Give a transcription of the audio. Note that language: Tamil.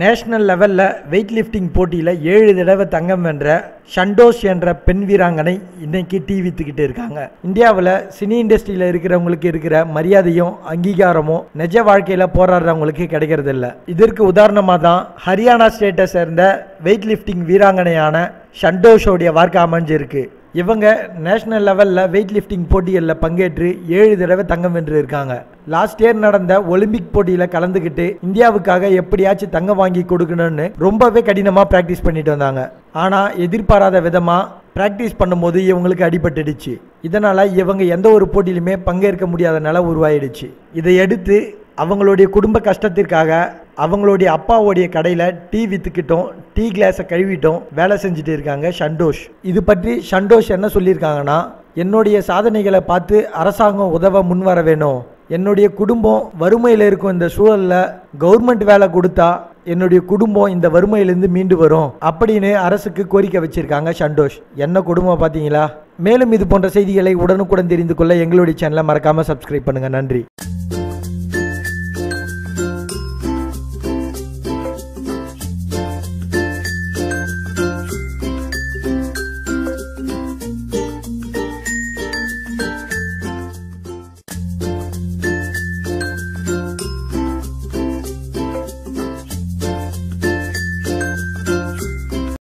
நேஷனல் லெவலில் வெயிட் லிஃப்டிங் போட்டியில் ஏழு தடவை தங்கம் வென்ற ஷண்டோஸ் என்ற பெண் வீராங்கனை இன்னைக்கு டீ வித்துக்கிட்டு இருக்காங்க. இந்தியாவில் சினி இண்டஸ்ட்ரியில் இருக்கிறவங்களுக்கு இருக்கிற மரியாதையும் அங்கீகாரமும் நிஜ வாழ்க்கையில் போராடுறவங்களுக்கு கிடைக்கிறது இல்லை இதற்கு உதாரணமாக தான் ஹரியானா ஸ்டேட்டை சேர்ந்த வெயிட் லிஃப்டிங் வீராங்கனையான ஷண்டோஷோடைய வாழ்க்கை அமைஞ்சிருக்கு. இவங்க நேஷனல் லெவலில் வெயிட் லிஃப்டிங் போட்டிகளில் பங்கேற்று ஏழு தடவை தங்கம் வென்று இருக்காங்க லாஸ்ட் இயர் நடந்த ஒலிம்பிக் போட்டியில் கலந்துக்கிட்டு இந்தியாவுக்காக எப்படியாச்சும் தங்கம் வாங்கி கொடுக்கணும்னு ரொம்பவே கடினமாக ப்ராக்டிஸ் பண்ணிட்டு வந்தாங்க. ஆனால் எதிர்பாராத விதமாக ப்ராக்டிஸ் பண்ணும்போது இவங்களுக்கு அடிபட்டுடுச்சு. இதனால் இவங்க எந்த ஒரு போட்டியிலுமே பங்கேற்க முடியாத நிலை உருவாயிடுச்சு. இதையடுத்து அவங்களுடைய குடும்ப கஷ்டத்திற்காக அவங்களுடைய அப்பாவுடைய கடையில் டீ விற்றுக்கிட்டோம் டீ கிளாஸை கழுவிட்டோம் வேலை செஞ்சுட்டு இருக்காங்க சண்டோஷ் இது பற்றி சண்டோஷ் என்ன சொல்லியிருக்காங்கன்னா என்னுடைய சாதனைகளை பார்த்து அரசாங்கம் உதவ முன் வர வேணும். என்னுடைய குடும்பம் வறுமையில் இருக்கும் இந்த சூழலில் கவர்மெண்ட் வேலை கொடுத்தா என்னுடைய குடும்பம் இந்த வறுமையிலேருந்து மீண்டு வரும் அப்படின்னு அரசுக்கு கோரிக்கை வச்சுருக்காங்க சந்தோஷ். என்ன குடும்பம் பார்த்தீங்களா? மேலும் இது போன்ற செய்திகளை உடனுக்குடன் தெரிந்து கொள்ள எங்களுடைய சேனலை மறக்காமல் சப்ஸ்கிரைப் பண்ணுங்கள் நன்றி.